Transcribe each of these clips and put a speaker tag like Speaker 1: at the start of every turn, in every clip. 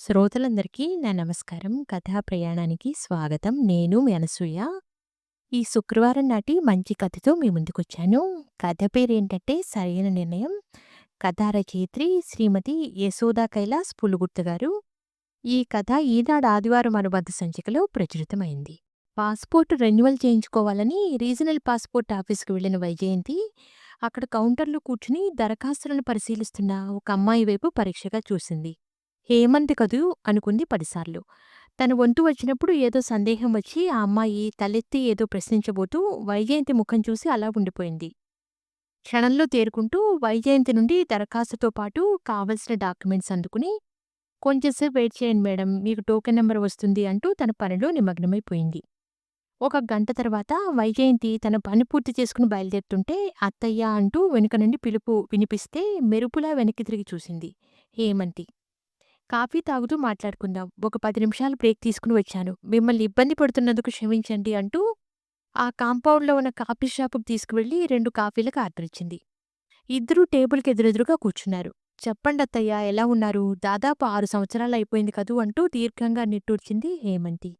Speaker 1: శ్రోతలందరికీ నా నమస్కారం. కథా ప్రయాణానికి స్వాగతం. నేను మీ అనసూయ. ఈ శుక్రవారం నాటి మంచి కథతో మీ ముందుకొచ్చాను. కథ పేరేంటంటే 'సరైన నిర్ణయం'. కథా రచయిత్రి శ్రీమతి యశోదా కైలాస్ పులుగుర్తు గారు. ఈ కథ ఈనాడు ఆదివారం అనుబంధ సంచికలో ప్రచురితమైంది. పాస్‌పోర్ట్ రెన్యువల్ చేయించుకోవాలని రీజనల్ పాస్‌పోర్ట్ ఆఫీస్‌కి వెళ్ళిన వైజయంతి అక్కడ కౌంటర్‌లో కూర్చుని దరఖాస్తులను పరిశీలిస్తున్న ఒక అమ్మాయి వైపు పరీక్షగా చూసింది. హేమంత్ కదూ అనుకుంది పదిసార్లు. తన వంతు వచ్చినప్పుడు ఏదో సందేహం వచ్చి ఆ అమ్మాయి తలెత్తి ఏదో ప్రశ్నించబోతూ వైజయంతి ముఖం చూసి అలా ఉండిపోయింది. క్షణంలో తేరుకుంటూ వైజయంతి నుండి దరఖాస్తుతో పాటు కావలసిన డాక్యుమెంట్స్ అందుకుని కొంచెంసేపు వెయిట్ చేయండి మేడం మీకు టోకెన్ నెంబర్ వస్తుంది అంటూ తన పనిలో నిమగ్నమైపోయింది. ఒక గంట తర్వాత వైజయంతి తన పని పూర్తి చేసుకుని బయలుదేరుతుంటే అత్తయ్య అంటూ వెనుక నుండి పిలుపు వినిపిస్తే మెరుపులా వెనక్కి తిరిగి చూసింది హేమంతి. కాఫీ తాగుతూ మాట్లాడుకుందాం. ఒక పది నిమిషాలు బ్రేక్ తీసుకుని వచ్చాను. మిమ్మల్ని ఇబ్బంది పడుతున్నందుకు క్షమించండి అంటూ ఆ కాంపౌండ్‌లో ఉన్న కాఫీ షాపుకు తీసుకువెళ్ళి రెండు కాఫీలకు ఆర్డర్ ఇచ్చింది. ఇద్దరూ టేబుల్‌కి ఎదురెదురుగా కూర్చున్నారు. చెప్పండత్తయ్య ఎలా ఉన్నారు? దాదాపు ఆరు సంవత్సరాలు అయిపోయింది కదూ అంటూ దీర్ఘంగా నిట్టూర్చింది హేమంతి.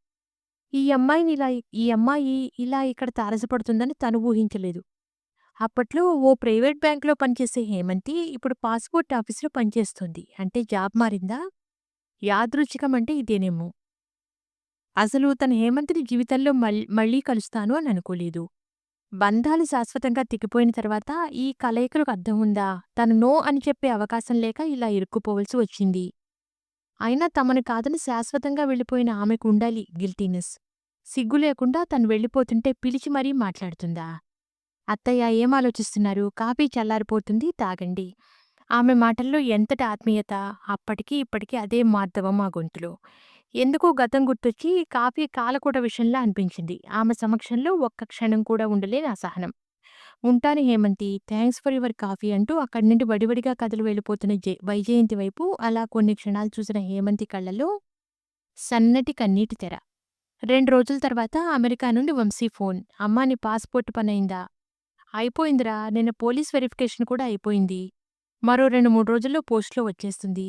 Speaker 1: ఈ అమ్మాయిని ఇలా ఈ అమ్మాయి ఇలా ఇక్కడ తారసపడుతుందని తను ఊహించలేదు. అప్పట్లో ఓ ప్రైవేట్ బ్యాంకులో పనిచేసే హేమంతి ఇప్పుడు పాస్‌పోర్ట్ ఆఫీసులో పనిచేస్తోంది. అంటే జాబ్ మారిందా? యాదృచ్ఛికమంటే ఇదేనేమో! అసలు తన హేమంత్‌ని జీవితంలో మళ్ మళ్ళీ కలుస్తాను అని అనుకోలేదు. బంధాలు శాశ్వతంగా తెగిపోయిన తర్వాత ఈ కలయికలకు అర్థం ఉందా? తను నో అని చెప్పే అవకాశం లేక ఇలా ఇరుక్కుపోవలసి వచ్చింది. అయినా తమను కాదని శాశ్వతంగా వెళ్ళిపోయిన ఆమెకు ఉండాలి గిల్టీనెస్. సిగ్గు లేకుండా తను వెళ్ళిపోతుంటే పిలిచి మరీ మాట్లాడుతుందా? అత్తయ్య ఏం ఆలోచిస్తున్నారు? కాఫీ చల్లారిపోతుంది తాగండి. ఆమె మాటల్లో ఎంతటి ఆత్మీయత! అప్పటికి ఇప్పటికీ అదే మార్దవం ఆ గొంతులో. ఎందుకో గతం గుర్తొచ్చి కాఫీ కాలకూట విషయంలా అనిపించింది. ఆమె సమక్షంలో ఒక్క క్షణం కూడా ఉండలేని అసహనం. ఉంటాను Hemanthi. Thanks for your coffee అంటూ అక్కడి నుండి వడివడిగా కథలు వెళ్ళిపోతున్న జై వైజయంతి వైపు అలా కొన్ని క్షణాలు చూసిన హేమంతి కళ్ళలో సన్నటి కన్నీటి తెర. రెండు రోజుల తర్వాత అమెరికా నుండి వంశీ ఫోన్. అమ్మా నీ పాస్‌పోర్ట్ పనైందా అయిపోయిందిరా. నిన్న పోలీస్ వెరిఫికేషన్ కూడా అయిపోయింది. మరో రెండు మూడు రోజుల్లో పోస్ట్‌లో వచ్చేస్తుంది.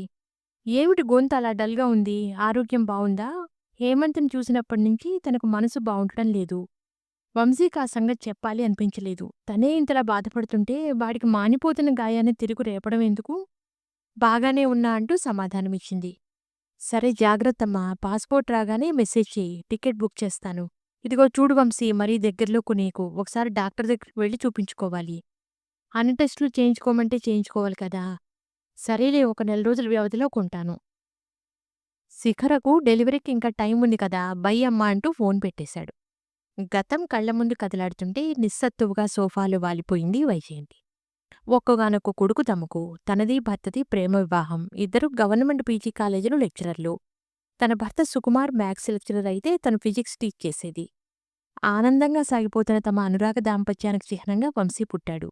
Speaker 1: ఏమిటి గొంతు అలా డల్‌గా ఉంది? ఆరోగ్యం బావుందా? హేమంత్‌ని చూసినప్పటి నుంచి తనకు మనసు బావుండటం లేదు. వంశీకి ఆ సంగతి చెప్పాలి అనిపించలేదు. తనే ఇంతలా బాధపడుతుంటే వాడికి మానిపోతున్న గాయాన్ని తిరుగు రేపడం ఎందుకు? బాగానే ఉన్నా అంటూ సమాధానమిచ్చింది. సరే జాగ్రత్తమ్మా. పాస్‌పోర్ట్ రాగానే మెసేజ్ చేయి టికెట్ బుక్ చేస్తాను. ఇదిగో చూడు వంశీ మరీ దగ్గరలో కొనేకు. ఒకసారి డాక్టర్ దగ్గరికి వెళ్ళి చూపించుకోవాలి. అన్ని టెస్టులు చేయించుకోమంటే చేయించుకోవాలి కదా! సరేలే ఒక నెల రోజుల వ్యవధిలో కొంటాను. శిఖరకు డెలివరీకి ఇంకా టైం ఉంది కదా! బై అమ్మా అంటూ ఫోన్ పెట్టేశాడు. గతం కళ్ళ ముందు కదలాడుతుంటే నిస్సత్తువుగా సోఫాలు వాలిపోయింది వైజయంతి. ఒక్కగానొక్క కొడుకు తమకు. తనది భర్తది ప్రేమ వివాహం. ఇద్దరూ గవర్నమెంట్ పీజీ కాలేజీలో లెక్చరర్లు. తన భర్త సుకుమార్ మ్యాథ్స్ లెక్చరర్ అయితే తను ఫిజిక్స్ టీచ్ చేసేది. ఆనందంగా సాగిపోతున్న తమ అనురాగ దాంపత్యానికి చిహ్నంగా వంశీ పుట్టాడు.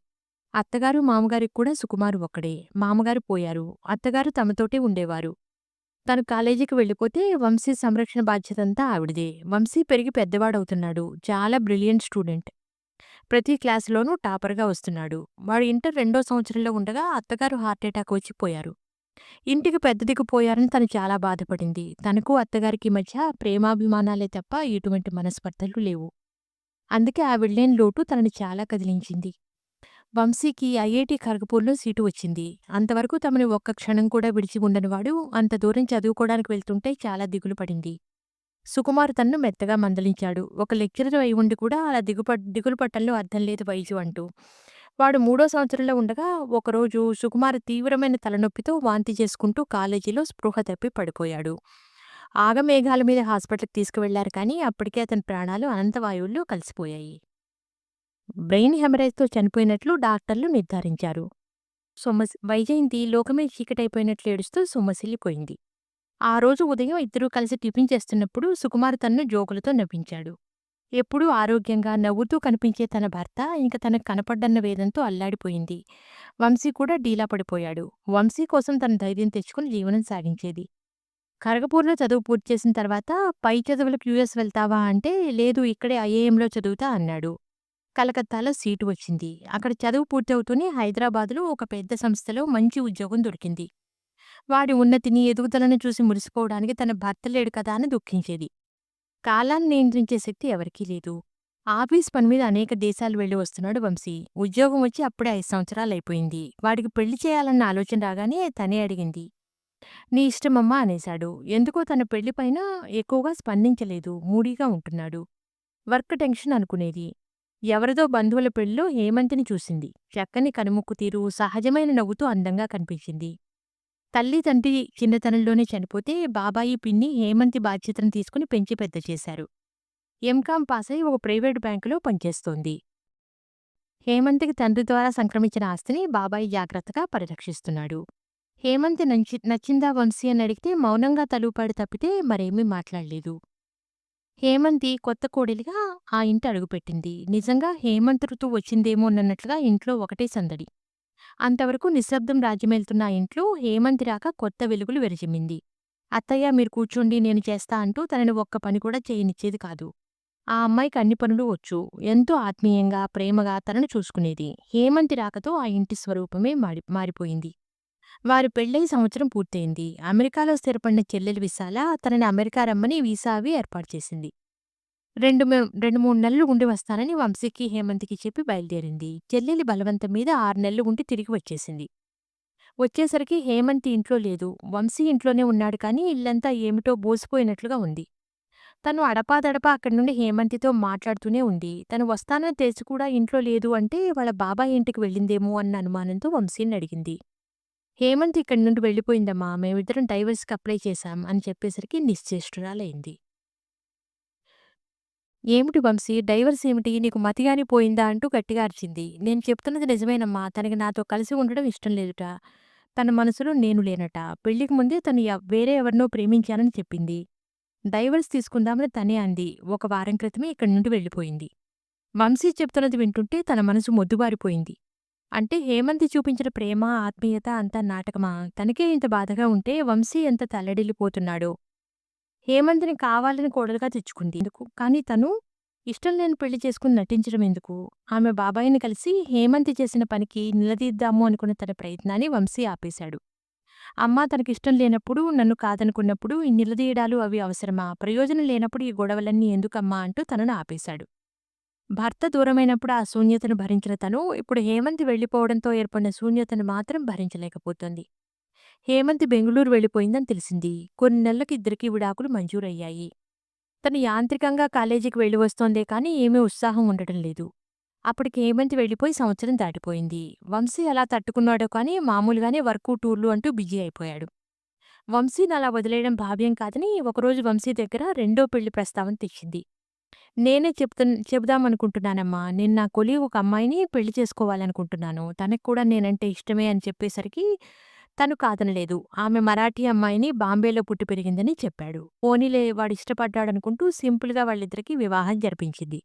Speaker 1: అత్తగారు మామగారికి కూడా సుకుమారు ఒక్కడే. మామగారు పోయారు. అత్తగారు తమతోటే ఉండేవారు. తను కాలేజీకి వెళ్ళిపోతే వంశీ సంరక్షణ బాధ్యతంతా ఆవిడదే. వంశీ పెరిగి పెద్దవాడవుతున్నాడు. చాలా బ్రిలియంట్ స్టూడెంట్. ప్రతి క్లాసులోనూ టాపర్‌గా వస్తున్నాడు. వాడు ఇంటర్ రెండో సంవత్సరంలో ఉండగా అత్తగారు హార్ట్అటాక్ వచ్చి పోయారు. ఇంటికి పెద్ద పోయారని తను చాలా బాధపడింది. తనకు అత్తగారికి మధ్య ప్రేమాభిమానాలే తప్ప ఇటువంటి మనస్పర్ధలు లేవు. అందుకే ఆవిడలేని లోటు తనని చాలా కదిలించింది. వంశీకి ఐఐటి ఖరగపూర్లో సీటు వచ్చింది. అంతవరకు తమని ఒక్క క్షణం కూడా విడిచి ఉండనివాడు అంత దూరం చదువుకోడానికి వెళ్తుంటే చాలా దిగులు పడింది. సుకుమార్ తన్ను మెత్తగా మందలించాడు. ఒక లెక్చరర్ అయి ఉండి కూడా అలా దిగుప దిగులు పట్టంలో అర్థం లేదు వైజు అంటూ. వాడు మూడో సంవత్సరంలో ఉండగా ఒకరోజు సుకుమార్ తీవ్రమైన తలనొప్పితో వాంతి చేసుకుంటూ కాలేజీలో స్పృహ తప్పి పడిపోయాడు. ఆగమేఘాల మీద హాస్పిటల్‌కి తీసుకువెళ్ళారు కానీ అప్పటికే అతని ప్రాణాలు అనంతవాయువుల్లో కలిసిపోయాయి. బ్రెయిన్ హెమరేజ్‌తో చనిపోయినట్లు డాక్టర్లు నిర్ధారించారు. సొమ్మసి వైజయంతి లోకమే చీకటైపోయినట్లు ఏడుస్తూ సొమ్మసిల్లిపోయింది. ఆ రోజు ఉదయం ఇద్దరూ కలిసి టిఫిన్ చేస్తున్నప్పుడు సుకుమార్ తన్ను జోకులతో నవ్వించాడు. ఎప్పుడూ ఆరోగ్యంగా, నవ్వుతూ కనిపించే తన భర్త ఇంక తనకు కనపడ్డన్న వేదంతో అల్లాడిపోయింది. వంశీ కూడా డీలా పడిపోయాడు. వంశీ కోసం తన ధైర్యం తెచ్చుకుని జీవనం సాగించేది. కరగపూర్లో చదువు పూర్తి చేసిన తర్వాత పై చదువులకు యూఎస్ వెళ్తావా అంటే లేదు ఇక్కడే ఐఏఎంలో చదువుతా అన్నాడు. కలకత్తాలో సీటు వచ్చింది. అక్కడ చదువు పూర్తవుతూనే హైదరాబాదులో ఒక పెద్ద సంస్థలో మంచి ఉద్యోగం దొరికింది. వాడి ఉన్నతిని, ఎదుగుదలను చూసి మురిసిపోవడానికి తన భర్త లేడు కదా అని దుఃఖించేది. కాలాన్ని నియంత్రించే శక్తి ఎవరికీ లేదు. ఆఫీస్ పని మీద అనేక దేశాలు వెళ్ళి వస్తున్నాడు వంశీ. ఉద్యోగం వచ్చి అప్పుడే ఐదు సంవత్సరాలు అయిపోయింది వాడికి పెళ్ళి చేయాలన్న ఆలోచన రాగానే తనే అడిగింది. నీ ఇష్టమమ్మా అనేశాడు. ఎందుకో తన పెళ్ళిపైన ఎక్కువగా స్పందించలేదు. మూడీగా ఉంటున్నాడు. వర్క్ టెన్షన్ అనుకునేది. ఎవరిదో బంధువుల పెళ్ళిలో హేమంతిని చూసింది. చక్కని కనుముక్కు తీరు, సహజమైన నవ్వుతూ అందంగా కనిపించింది. తల్లి తండ్రి చిన్నతనంలోనే చనిపోతే బాబాయి, పిన్ని హేమంతి బాధ్యతను తీసుకుని పెంచి పెద్ద చేశారు. ఎంకాం అయి ఒక ప్రైవేటు బ్యాంకులో పనిచేస్తోంది. హేమంతికి తండ్రి ద్వారా సంక్రమించిన ఆస్తిని బాబాయి జాగ్రత్తగా పరిరక్షిస్తున్నాడు. హేమంతి నచ్చి నచ్చిందా వంశీ అని అడిగితే మౌనంగా తలుపాడు తప్పితే మరేమీ మాట్లాడలేదు. హేమంతి కొత్త కోడలిగా ఆ ఇంట అడుగుపెట్టింది. నిజంగా హేమంత్ ఋతువు వచ్చిందేమోనన్నట్లుగా ఇంట్లో ఒకటే సందడి. అంతవరకు నిశ్శబ్దం రాజ్యమేలుతున్న ఆ ఇంట్లో హేమంతి రాక కొత్త వెలుగులు విరజిమ్మింది. అత్తయ్య మీరు కూర్చోండి నేను చేస్తా అంటూ తనని ఒక్క పని కూడా చేయనిచ్చేది కాదు. ఆ అమ్మాయికి అన్ని పనులూ వచ్చు. ఎంతో ఆత్మీయంగా, ప్రేమగా తనను చూసుకునేది. హేమంతి రాకతో ఆ ఇంటి స్వరూపమే మారి మారిపోయింది. వారి పెళ్ళై సంవత్సరం పూర్తయింది. అమెరికాలో స్థిరపడిన చెల్లెలు విశాల తనని అమెరికా రమ్మని వీసా అవి ఏర్పాటు చేసింది. రెండు రెండు మూడు నెలలు ఉండి వస్తానని వంశీకి, హేమంత్కి చెప్పి బయలుదేరింది. చెల్లెలి బలవంతం మీద ఆరు నెలలు ఉండి తిరిగి వచ్చేసింది. వచ్చేసరికి హేమంతి ఇంట్లో లేదు. వంశీ ఇంట్లోనే ఉన్నాడు కానీ ఇల్లంతా ఏమిటో బోసిపోయినట్లుగా ఉంది. తను అడపాదడపా అక్కడి నుండి హేమంతితో మాట్లాడుతూనే ఉంది. తను వస్తానని తెలిసి కూడా ఇంట్లో లేదు అంటే వాళ్ళ బాబాయ్ ఇంటికి వెళ్ళిందేమో అన్న అనుమానంతో వంశీని అడిగింది. హేమంత్ ఇక్కడి నుండి వెళ్ళిపోయిందమ్మా. మేమిద్దరం డైవర్స్‌కి అప్లై చేశాం అని చెప్పేసరికి నిశ్చేష్టురాలైంది. ఏమిటి వంశీ డైవర్స్ ఏమిటి? నీకు మతిగాని పోయిందా? అంటూ గట్టిగా అరిచింది. నేను చెప్తున్నది నిజమేనమ్మా. తనకి నాతో కలిసి ఉండడం ఇష్టం లేదుట. తన మనసులో నేను లేనట. పెళ్ళికి ముందే తను వేరే ఎవరినో ప్రేమించానని చెప్పింది. డైవర్స్ తీసుకుందామని తనే అంది. ఒక వారం క్రితమే ఇక్కడి నుండి వెళ్ళిపోయింది. వంశీ చెప్తున్నది వింటుంటే తన మనసు మొద్దుబారిపోయింది. అంటే హేమంతి చూపించిన ప్రేమ, ఆత్మీయత అంతా నాటకమా? తనకే ఇంత బాధగా ఉంటే వంశీ ఎంత తల్లడిల్లిపోతున్నాడో! హేమంత్‌ని కావాలని కోడలుగా తెచ్చుకుంది ఎందుకు? కానీ తను ఇష్టం లేని పెళ్ళి చేసుకుని నటించడం ఎందుకు? ఆమె బాబాయిని కలిసి హేమంతి చేసిన పనికి నిలదీద్దాము అనుకున్న తన ప్రయత్నాన్ని వంశీ ఆపేశాడు. అమ్మా తనకిష్టం లేనప్పుడు, నన్ను కాదనుకున్నప్పుడు ఈ నిలదీయడాలు అవి అవసరమా? ప్రయోజనం లేనప్పుడు ఈ గొడవలన్నీ ఎందుకమ్మా? అంటూ తనను ఆపేశాడు. భర్త దూరమైనప్పుడు ఆ శూన్యతను భరించిన తను ఇప్పుడు హేమంతి వెళ్ళిపోవడంతో ఏర్పడిన శూన్యతను మాత్రం భరించలేకపోతోంది. హేమంతి బెంగుళూరు వెళ్ళిపోయిందని తెలిసింది. కొన్ని నెలలకు ఇద్దరికీ విడాకులు మంజూరయ్యాయి. తను యాంత్రికంగా కాలేజీకి వెళ్ళి వస్తోందే కానీ ఏమీ ఉత్సాహం ఉండటం లేదు. అప్పటికి హేమంతి వెళ్ళిపోయి సంవత్సరం దాటిపోయింది. వంశీ అలా తట్టుకున్నాడో కానీ మామూలుగానే వర్కు, టూర్లు అంటూ బిజీ అయిపోయాడు. వంశీని అలా వదిలేయడం భావ్యం కాదని ఒకరోజు వంశీ దగ్గర రెండో పెళ్ళి ప్రస్తావన తెచ్చింది. నేనే చెప్తా చెబుదామనుకుంటున్నానమ్మా. నేను నా కొలీగ్ ఒక అమ్మాయిని పెళ్ళి చేసుకోవాలనుకుంటున్నాను. తనకి కూడా నేనంటే ఇష్టమే అని చెప్పేసరికి తను కాదనలేదు. ఆమె మరాఠీ అమ్మాయిని బాంబేలో పుట్టి పెరిగిందని చెప్పాడు. పోనీలే వాడిష్టపడ్డాడనుకుంటూ సింపుల్‌గా వాళ్ళిద్దరికీ వివాహం జరిపించింది.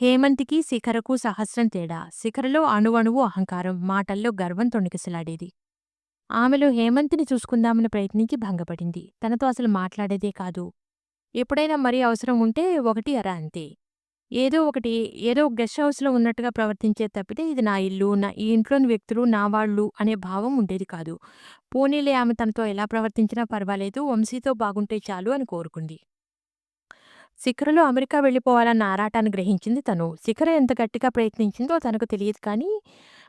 Speaker 1: హేమంత్‌కి, శిఖరకు సహస్రం తేడా. శిఖరలో అణువణువు అహంకారం, మాటల్లో గర్వం తొణికిసలాడేది. ఆమెలో హేమంతిని చూసుకుందామని ప్రయత్నించి భంగపడింది. తనతో అసలు మాట్లాడేదే కాదు. ఎప్పుడైనా మరీ అవసరం ఉంటే ఒకటి అర అంతే. ఏదో ఒకటి ఏదో గెస్ట్ హౌస్‌లో ఉన్నట్టుగా ప్రవర్తించే తప్పితే ఇది నా ఇల్లు, నా ఈ ఇంట్లోని వ్యక్తులు నా వాళ్ళు అనే భావం ఉండేది కాదు. పోనీలే ఆమె తనతో ఎలా ప్రవర్తించినా పర్వాలేదు. వంశీతో బాగుంటే చాలు అని కోరుకుంది. శిఖరలో అమెరికా వెళ్ళిపోవాలన్న ఆరాటాన్ని గ్రహించింది తను. శిఖర ఎంత గట్టిగా ప్రయత్నించిందో తనకు తెలియదు కానీ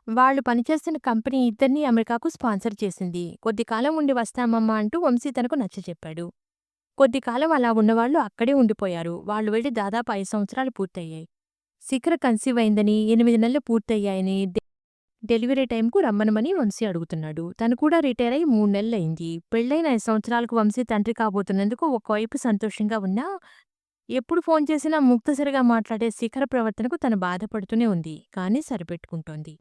Speaker 1: వాళ్ళు పనిచేస్తున్న కంపెనీ ఇద్దరిని అమెరికాకు స్పాన్సర్ చేసింది. కొద్ది కాలం ఉండి వస్తామమ్మా అంటూ వంశీ తనకు నచ్చచెప్పాడు. కొద్ది కాలం అలా ఉన్నవాళ్ళు అక్కడే ఉండిపోయారు. వాళ్ళు వెళ్ళి దాదాపు ఐదు సంవత్సరాలు పూర్తయ్యాయి. శిఖర కన్సీవ్ అయిందని, ఎనిమిది నెలలు పూర్తయ్యాయని డెలివరీ టైంకు రమ్మనమని వంశీ అడుగుతున్నాడు. తను కూడా రిటైర్ అయి 3 నెలలయింది. పెళ్ళైన ఐదు సంవత్సరాలకు వంశీ తండ్రి కాబోతున్నందుకు ఒకవైపు సంతోషంగా ఉన్నా, ఎప్పుడు ఫోన్ చేసినా ముక్తసరిగా మాట్లాడే శిఖర ప్రవర్తనకు తను బాధపడుతూనే ఉంది. కానీ సరిపెట్టుకుంటోంది.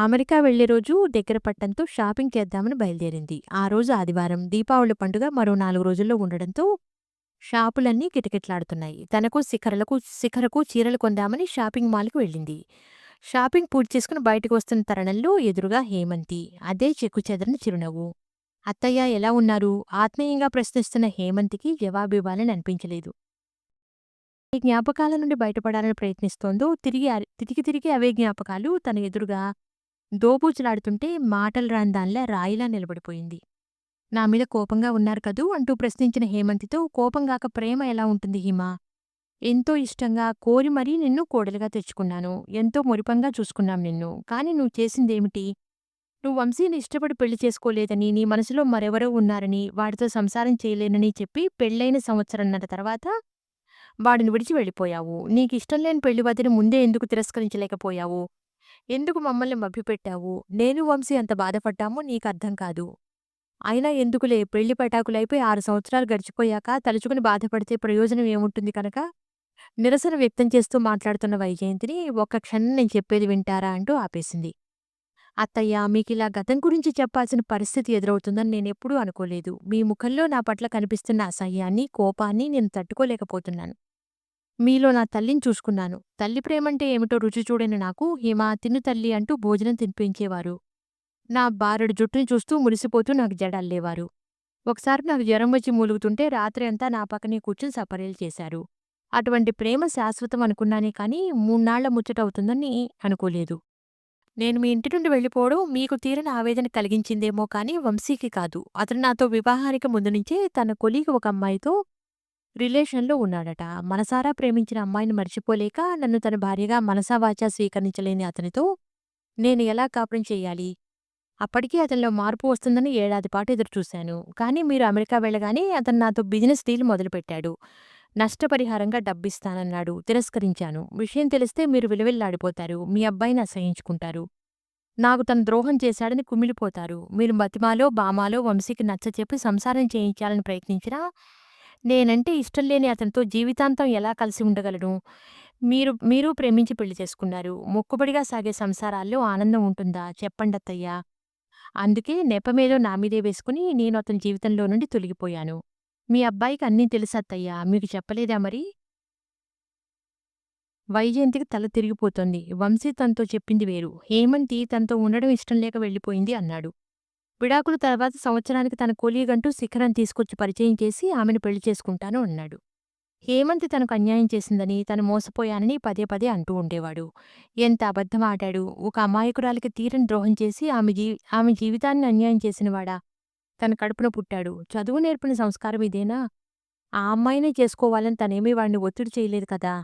Speaker 1: అమెరికా వెళ్ళే రోజు దగ్గర పడటంతో షాపింగ్ చేద్దామని బయలుదేరింది. ఆ రోజు ఆదివారం. దీపావళి పండుగ మరో నాలుగు రోజుల్లో ఉండడంతో షాపులన్నీ కిటకిట్లాడుతున్నాయి తనకు, శిఖరలకు శిఖరకు చీరలు కొందామని షాపింగ్ మాల్‌కి వెళ్ళింది. షాపింగ్ పూర్తి చేసుకుని బయటకు వస్తున్న తరుణంలో ఎదురుగా హేమంతి. అదే చెక్కుచెదరని చిరునవ్వు. అత్తయ్య ఎలా ఉన్నారు? ఆత్మీయంగా ప్రశ్నిస్తున్న హేమంతికి జవాబివ్వాలని అనిపించలేదు. ఏ జ్ఞాపకాల నుండి బయటపడాలని ప్రయత్నిస్తోందో తిరిగి తిరిగి తిరిగి అవే జ్ఞాపకాలు తన ఎదురుగా దోబూచులాడుతుంటే మాటలు రాని దానిలా రాయిలా నిలబడిపోయింది. నా మీద కోపంగా ఉన్నారు కదూ అంటూ ప్రశ్నించిన హేమంతితో కోపంగాక ప్రేమ ఎలా ఉంటుంది హిమా? ఎంతో ఇష్టంగా కోరి మరీ నిన్ను కోడలుగా తెచ్చుకున్నాను. ఎంతో మురిపంగా చూసుకున్నాం నిన్ను. కాని నువ్వు చేసిందేమిటి? నువ్వు వంశీని ఇష్టపడి పెళ్ళి చేసుకోలేదని, నీ మనసులో మరెవరో ఉన్నారని, వాడితో సంసారం చేయలేనని చెప్పి పెళ్ళైన సంవత్సరంన్నర తర్వాత వాడిని విడిచి వెళ్ళిపోయావు. నీకిష్టం లేని పెళ్ళి వదిని ముందే ఎందుకు తిరస్కరించలేకపోయావు? ఎందుకు మమ్మల్ని మభ్యపెట్టావు? నేను వంశీ అంత బాధపడ్డామో నీకర్థం కాదు. అయినా ఎందుకులే పెళ్ళి పటాకులైపోయి ఆరు సంవత్సరాలు గడిచిపోయాక తలుచుకుని బాధపడితే ప్రయోజనం ఏముంటుంది కనుక నిరసన వ్యక్తం చేస్తూ మాట్లాడుతున్న వైజయంతిని ఒక్క క్షణం నేను చెప్పేది వింటారా అంటూ ఆపేసింది. అత్తయ్య మీకిలా గతం గురించి చెప్పాల్సిన పరిస్థితి ఎదురవుతుందని నేనెప్పుడూ అనుకోలేదు. మీ ముఖంలో నా పట్ల కనిపిస్తున్న అసహ్యాన్ని, కోపాన్ని నేను తట్టుకోలేకపోతున్నాను. మీలో నా తల్లిని చూసుకున్నాను. తల్లి ప్రేమంటే ఏమిటో రుచి చూడని నాకు హిమ తిను తల్లి అంటూ భోజనం తినిపించేవారు. నా బారెడు జుట్టుని చూస్తూ మురిసిపోతూ నాకు జడల్లేవారు. ఒకసారి నాకు జ్వరం వచ్చి మూలుగుతుంటే రాత్రి అంతా నా పక్కనే కూర్చుని సపర్యలు చేశారు. అటువంటి ప్రేమ శాశ్వతం అనుకున్నానే కాని మూన్నాళ్ళ ముచ్చటవుతుందని అనుకోలేదు. నేను మీ ఇంటి నుండి వెళ్ళిపోవడం మీకు తీరని ఆవేదన కలిగించిందేమో కాని వంశీకి కాదు. అతను నాతో వివాహానికి ముందు నుంచే తన కొలీగ్ ఒక అమ్మాయితో రిలేషన్‌లో ఉన్నాడట. మనసారా ప్రేమించిన అమ్మాయిని మర్చిపోలేక నన్ను తన భార్యగా మనసావాచా స్వీకరించలేని అతనితో నేను ఎలా కాపురం చెయ్యాలి? అప్పటికే అతనిలో మార్పు వస్తుందని ఏడాది పాటు ఎదురుచూశాను. కానీ మీరు అమెరికా వెళ్ళగానే అతను నాతో బిజినెస్ డీల్ మొదలుపెట్టాడు. నష్టపరిహారంగా డబ్బిస్తానన్నాడు. తిరస్కరించాను. విషయం తెలిస్తే మీరు విలవిల్లాడిపోతారు. మీ అబ్బాయిని అసహ్యించుకుంటారు. నాకు తను ద్రోహం చేశాడని కుమిలిపోతారు. మీరు మతిమాలో బామాలో వంశీకి నచ్చచెప్పి సంసారం చేయించాలని ప్రయత్నించినా నేనంటే ఇష్టం లేని అతనితో జీవితాంతం ఎలా కలిసి ఉండగలను? మీరు మీరు ప్రేమించి పెళ్ళి చేసుకున్నారు. మొక్కుబడిగా సాగే సంసారాల్లో ఆనందం ఉంటుందా? చెప్పండత్తయ్యా. అందుకే నెపమేదో నా మీదే వేసుకుని నేను అతని జీవితంలో నుండి తొలగిపోయాను. మీ అబ్బాయికి అన్నీ తెలుసత్తయ్యా. మీకు చెప్పలేదా మరి? వైజయంతికి తల తిరిగిపోతోంది. వంశీ తనతో చెప్పింది వేరు. హేమంతి తనతో ఉండడం ఇష్టం లేక వెళ్ళిపోయింది అన్నాడు. విడాకుల తర్వాత సంవత్సరానికి తన కొలీగంటూ శిఖరం తీసుకొచ్చి పరిచయం చేసి ఆమెను పెళ్ళి చేసుకుంటాను అన్నాడు. హేమంతి తనకు అన్యాయం చేసిందని, తను మోసపోయానని పదే పదే అంటూ ఉండేవాడు. ఎంత అబద్ధం ఆడాడు. ఒక అమాయకురాలికి తీరని ద్రోహం చేసి ఆమె జీ ఆమె జీవితాన్ని అన్యాయం చేసినవాడా? తన కడుపున పుట్టాడు. చదువు నేర్పిన సంస్కారం ఇదేనా? ఆ అమ్మాయినే చేసుకోవాలని తనేమీ వాడిని ఒత్తిడి చేయలేదు కదా!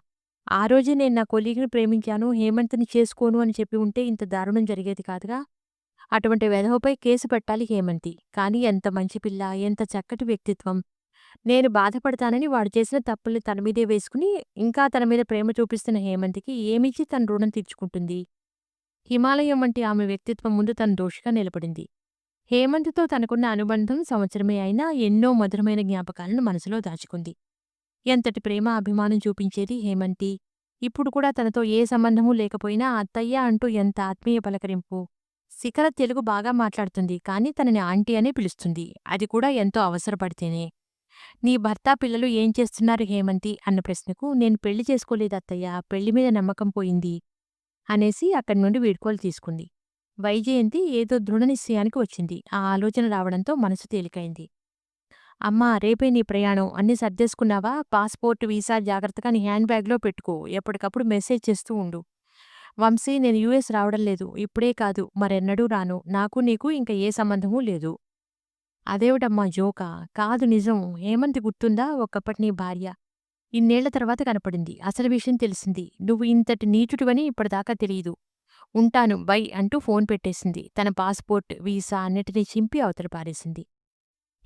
Speaker 1: ఆ రోజే నేను నా కొలీగ్‌ని ప్రేమించాను, హేమంత్‌ని చేసుకోను అని చెప్పి ఉంటే ఇంత దారుణం జరిగేది కాదుగా! అటువంటి వెధవపై కేసు పెట్టాలి హేమంతి. కానీ ఎంత మంచి పిల్ల, ఎంత చక్కటి వ్యక్తిత్వం. నేను బాధపడతానని వాడు చేసిన తప్పుల్ని తన మీదే వేసుకుని, ఇంకా తన మీద ప్రేమ చూపిస్తున్న హేమంతికి ఏమిచ్చి తన రుణం తీర్చుకుంటుంది? హిమాలయం వంటి ఆమె వ్యక్తిత్వం ముందు తన దోషిగా నిలబడింది. హేమంత్‌తో తనకున్న అనుబంధం సంవత్సరమే అయినా ఎన్నో మధురమైన జ్ఞాపకాలను మనసులో దాచుకుంది. ఎంతటి ప్రేమ, అభిమానం చూపించేది హేమంతి. ఇప్పుడు కూడా తనతో ఏ సంబంధమూ లేకపోయినా అత్తయ్య అంటూ ఎంత ఆత్మీయ పలకరింపు. శిఖర తెలుగు బాగా మాట్లాడుతుంది. కానీ తనని ఆంటీ అనే పిలుస్తుంది. అది కూడా ఎంతో అవసరపడితేనే. నీ భర్త, పిల్లలు ఏం చేస్తున్నారు హేమంతి అన్న ప్రశ్నకు నేను పెళ్ళి చేసుకోలేదత్తయ్య. పెళ్ళి మీద నమ్మకం పోయింది. అనేసి అక్కడి నుండి వీడ్కోలు తీసుకుంది. వైజయంతి ఏదో దృఢ నిశ్చయానికి వచ్చింది. ఆ ఆలోచన రావడంతో మనసు తేలికైంది. అమ్మా రేపే నీ ప్రయాణం. అన్నీ సర్దేసుకున్నావా? పాస్‌పోర్ట్, వీసా జాగ్రత్తగా నీ హ్యాండ్ బ్యాగ్‌లో పెట్టుకో. ఎప్పటికప్పుడు మెసేజ్ చేస్తూ ఉండు. వంశీ నేను యూఎస్ రావడం లేదు. ఇప్పుడే కాదు మరెన్నడూ రాను. నాకు నీకు ఇంక ఏ సంబంధమూ లేదు. అదేవిటమ్మా జోకా? కాదు నిజం. హేమంతి గుర్తుందా? ఒకప్పటి నీ భార్య. ఇన్నేళ్ళ తర్వాత కనపడింది. అసలు విషయం తెలిసింది. నువ్వు ఇంతటి నీచుటివని ఇప్పటిదాకా తెలియదు ఉంటాను బై అంటూ ఫోన్ పెట్టేసింది. తన పాస్‌పోర్ట్, వీసా అన్నిటినీ చింపి అవతల పారేసింది.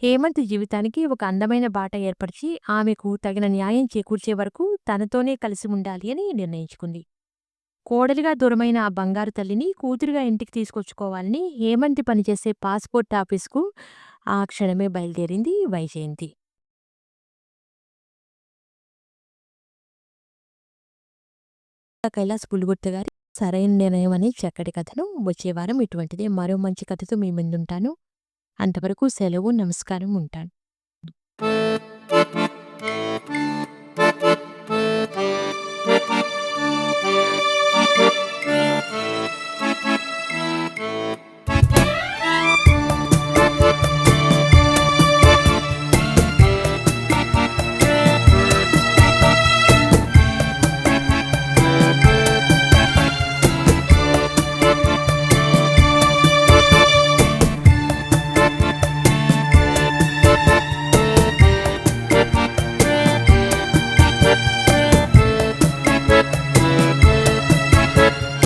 Speaker 1: హేమంత్ జీవితానికి ఒక అందమైన బాట ఏర్పరిచి ఆమెకు తగిన న్యాయం చేకూర్చే వరకు తనతోనే కలిసి ఉండాలి అని నిర్ణయించుకుంది. కోడలిగా దూరమైన ఆ బంగారు తల్లిని కూతురుగా ఇంటికి తీసుకొచ్చుకోవాలని హేమంతి పనిచేసే పాస్‌పోర్ట్ ఆఫీస్‌కు ఆ క్షణమే బయలుదేరింది వైజయంతి. కైలాస్ పులుగుర్తి గారి సరైన నిర్ణయం అనే చక్కటి కథను వచ్చే వారం ఇటువంటిదే మరో మంచి కథతో మీ ముందుంటాను. అంతవరకు సెలవు. నమస్కారం. ఉంటాను.